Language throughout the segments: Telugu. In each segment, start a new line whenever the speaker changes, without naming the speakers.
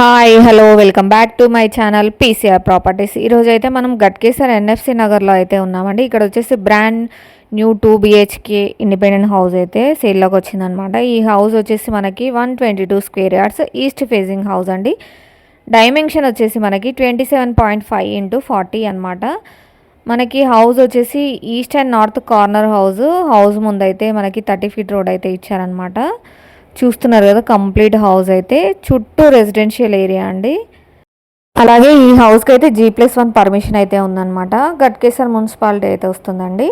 Hi hello welcome back to my channel PCR properties ఈరోజు అయితే మనం గట్కేసర్ ఎన్ఎఫ్సి నగర్లో అయితే ఉన్నామండి. ఇక్కడ వచ్చేసి brand new two BHK independent house అయితే సేల్లోకి వచ్చిందనమాట. ఈ హౌస్ వచ్చేసి మనకి one twenty two square yards east facing house అండి. డైమెన్షన్ వచ్చేసి మనకి twenty seven point five into forty అనమాట. మనకి హౌస్ వచ్చేసి east and north corner house house ముందైతే మనకి థర్టీ ఫీట్ రోడ్ అయితే ఇచ్చారనమాట. చూస్తున్నారు కదా కంప్లీట్ హౌస్ అయితే. చుట్టూ రెసిడెన్షియల్ ఏరియా అండి. అలాగే ఈ హౌస్కి అయితే జీ ప్లస్ వన్ పర్మిషన్ అయితే ఉందన్నమాట. గట్కేసర్ మున్సిపాలిటీ అయితే వస్తుందండి.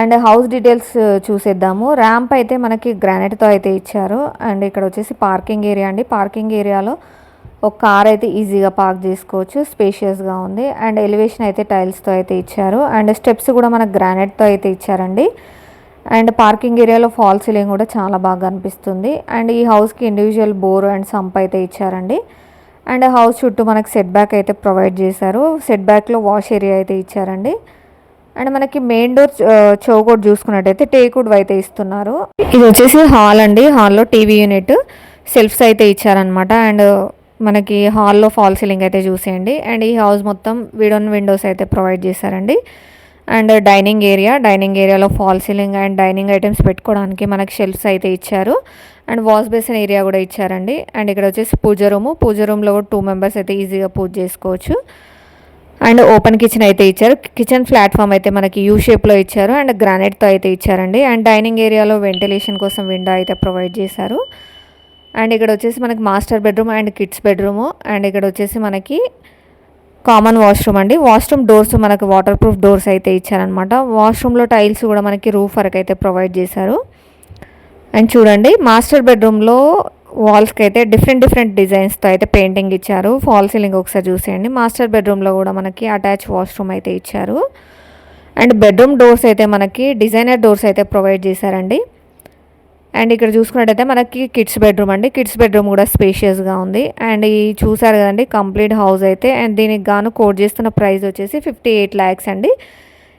అండ్ హౌస్ డీటెయిల్స్ చూసేద్దాము. ర్యాంప్ అయితే మనకి గ్రానైట్తో అయితే ఇచ్చారు. అండ్ ఇక్కడ వచ్చేసి పార్కింగ్ ఏరియా అండి. పార్కింగ్ ఏరియాలో ఒక కార్ అయితే ఈజీగా పార్క్ చేసుకోవచ్చు. స్పేషియస్గా ఉంది. అండ్ ఎలివేషన్ అయితే టైల్స్తో అయితే ఇచ్చారు. అండ్ స్టెప్స్ కూడా మనకు గ్రానైట్తో అయితే ఇచ్చారండి. అండ్ పార్కింగ్ ఏరియాలో ఫాల్ సీలింగ్ కూడా చాలా బాగా అనిపిస్తుంది. అండ్ ఈ హౌస్కి ఇండివిజువల్ బోర్ అండ్ సంప్ అయితే ఇచ్చారండి. అండ్ హౌస్ చుట్టూ మనకి సెట్ బ్యాక్ అయితే ప్రొవైడ్ చేశారు. సెట్ బ్యాక్లో వాష్ ఏరియా అయితే ఇచ్చారండి. అండ్ మనకి మెయిన్ డోర్ చౌకోట్ చూసుకున్నట్టయితే టేకుడ్ అయితే ఇస్తున్నారు. ఇది వచ్చేసి హాల్ అండి. హాల్లో టీవీ యూనిట్ సెల్ఫ్స్ అయితే ఇచ్చారనమాట అండ్ మనకి హాల్లో ఫాల్ సీలింగ్ అయితే చూసేయండి. అండ్ ఈ హౌస్ మొత్తం విడోన్ విండోస్ అయితే ప్రొవైడ్ చేశారండి. And dining area. డైనింగ్ ఏరియాలో fall ceiling and dining items పెట్టుకోవడానికి మనకి షెల్ఫ్స్ అయితే ఇచ్చారు. అండ్ వాష్ బేసిన్ ఏరియా కూడా ఇచ్చారండి. అండ్ ఇక్కడ వచ్చేసి పూజ రూము. పూజ రూమ్లో కూడా టూ మెంబర్స్ అయితే ఈజీగా పూజ చేసుకోవచ్చు. అండ్ ఓపెన్ కిచెన్ అయితే ఇచ్చారు. కిచెన్ ప్లాట్ఫామ్ అయితే మనకి యూ షేప్లో ఇచ్చారు. అండ్ గ్రానైట్తో అయితే ఇచ్చారండి. అండ్ డైనింగ్ ఏరియాలో వెంటిలేషన్ కోసం విండో అయితే ప్రొవైడ్ చేశారు. అండ్ ఇక్కడ వచ్చేసి మనకి master bedroom and kids bedroom. And ఇక్కడ వచ్చేసి మనకి కామన్ వాష్రూమ్ అండి. వాష్రూమ్ డోర్స్ మనకు వాటర్ ప్రూఫ్ డోర్స్ అయితే ఇచ్చారనమాట వాష్రూమ్లో టైల్స్ కూడా మనకి రూఫ్ వరకు అయితే ప్రొవైడ్ చేశారు. అండ్ చూడండి మాస్టర్ బెడ్రూమ్లో వాల్స్కి అయితే డిఫరెంట్ డిఫరెంట్ డిజైన్స్తో అయితే పెయింటింగ్ ఇచ్చారు. ఫాల్ సీలింగ్ ఒకసారి చూసేయండి. మాస్టర్ బెడ్రూమ్లో కూడా మనకి అటాచ్ వాష్రూమ్ అయితే ఇచ్చారు. అండ్ బెడ్రూమ్ డోర్స్ అయితే మనకి డిజైనర్ డోర్స్ అయితే ప్రొవైడ్ చేశారండి. అండ్ ఇక్కడ చూసుకున్నట్టయితే మనకి కిడ్స్ బెడ్రూమ్ అండి. కిడ్స్ బెడ్రూమ్ కూడా స్పేషియస్గా ఉంది. అండ్ ఈ చూసారు కదండి కంప్లీట్ హౌస్ అయితే. అండ్ దీనికి గాను కోట్ చేస్తున్న ప్రైస్ వచ్చేసి ఫిఫ్టీ ఎయిట్ ల్యాక్స్ అండి.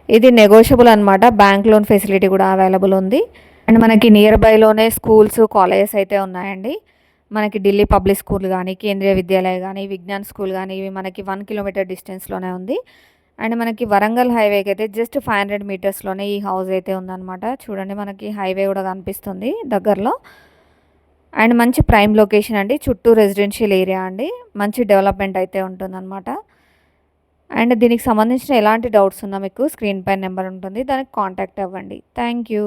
ఇది నెగోషియబుల్ అనమాట బ్యాంక్ లోన్ ఫెసిలిటీ కూడా అవైలబుల్ ఉంది. అండ్ మనకి నియర్ బైలోనే స్కూల్స్ కాలేజెస్ అయితే ఉన్నాయండి. మనకి ఢిల్లీ పబ్లిక్ స్కూల్ కానీ కేంద్రీయ విద్యాలయ కానీ విజ్ఞాన్ స్కూల్ కానీ ఇవి మనకి వన్ కిలోమీటర్ డిస్టెన్స్లోనే ఉంది. అండ్ మనకి వరంగల్ హైవేకి అయితే జస్ట్ ఫైవ్ హండ్రెడ్ మీటర్స్లోనే ఈ హౌస్ అయితే ఉందన్నమాట. చూడండి మనకి హైవే కూడా కనిపిస్తుంది దగ్గరలో. అండ్ మంచి ప్రైమ్ లొకేషన్ అండి. చుట్టూ రెసిడెన్షియల్ ఏరియా అండి. మంచి డెవలప్మెంట్ అయితే ఉంటుందన్నమాట. అండ్ దీనికి సంబంధించిన ఎలాంటి డౌట్స్ ఉన్నా మీకు స్క్రీన్ పై నెంబర్ ఉంటుంది. దానికి కాంటాక్ట్ అవ్వండి. Thank you.